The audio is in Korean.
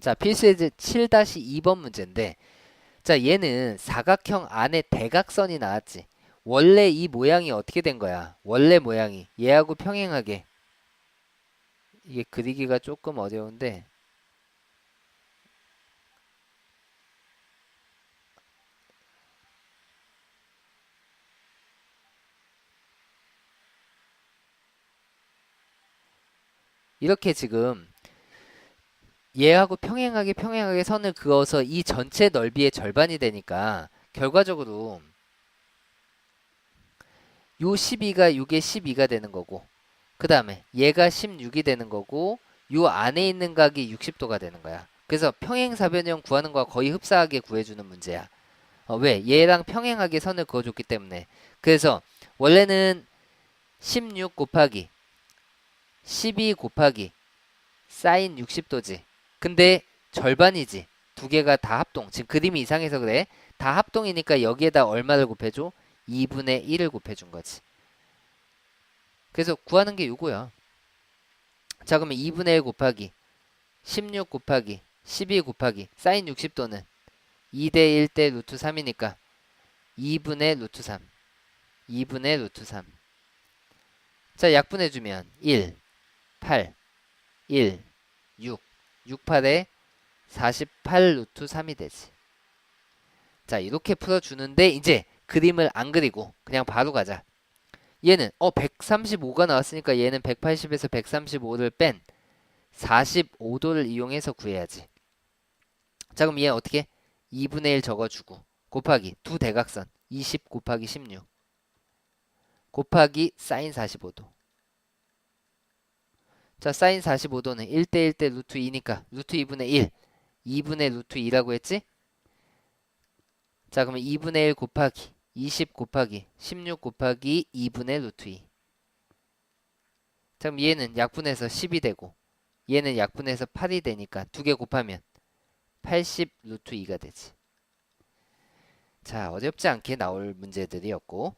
자, 필수예제 7-2번 문제인데 자, 얘는 사각형 안에 대각선이 나왔지. 원래 이 모양이 어떻게 된 거야? 원래 모양이 얘하고 평행하게 이게 그리기가 조금 어려운데 이렇게 지금 얘하고 평행하게 평행하게 선을 그어서 이 전체 넓이의 절반이 되니까 결과적으로 요 12가 요게 12가 되는 거고 그 다음에 얘가 16이 되는 거고 요 안에 있는 각이 60도가 되는 거야. 그래서 평행사변형 구하는 거와 거의 흡사하게 구해주는 문제야. 어, 왜? 얘랑 평행하게 선을 그어줬기 때문에. 그래서 원래는 16 곱하기 12 곱하기 사인 60도지 근데 절반이지. 두 개가 다 합동. 지금 그림이 이상해서 그래. 다 합동이니까 여기에다 얼마를 곱해줘? 2분의 1을 곱해준 거지. 그래서 구하는 게 요거야. 자 그러면 2분의 1 곱하기 16 곱하기 12 곱하기 사인 60도는 2대 1대 루트 3이니까 2분의 루트 3 2분의 루트 3 자, 약분해주면 1, 8, 1, 6, 6, 8에 48 루트 3이 되지. 자, 이렇게 풀어주는데 이제 그림을 안 그리고 그냥 바로 가자. 얘는 어 135가 나왔으니까 얘는 180에서 135를 뺀 45도를 이용해서 구해야지. 자, 그럼 얘 어떻게? 2분의 1 적어주고 곱하기 두 대각선 20 곱하기 16 곱하기 사인 45도. 자, 사인 45도는 1대 1대 루트 2니까 루트 2분의 1. 2분의 루트 2라고 했지? 자, 그러면 2분의 1 곱하기 20 곱하기 16 곱하기 2분의 루트 2. 자, 그럼 얘는 약분해서 10이 되고 얘는 약분해서 8이 되니까 두 개 곱하면 80 루트 2가 되지. 자, 어렵지 않게 나올 문제들이었고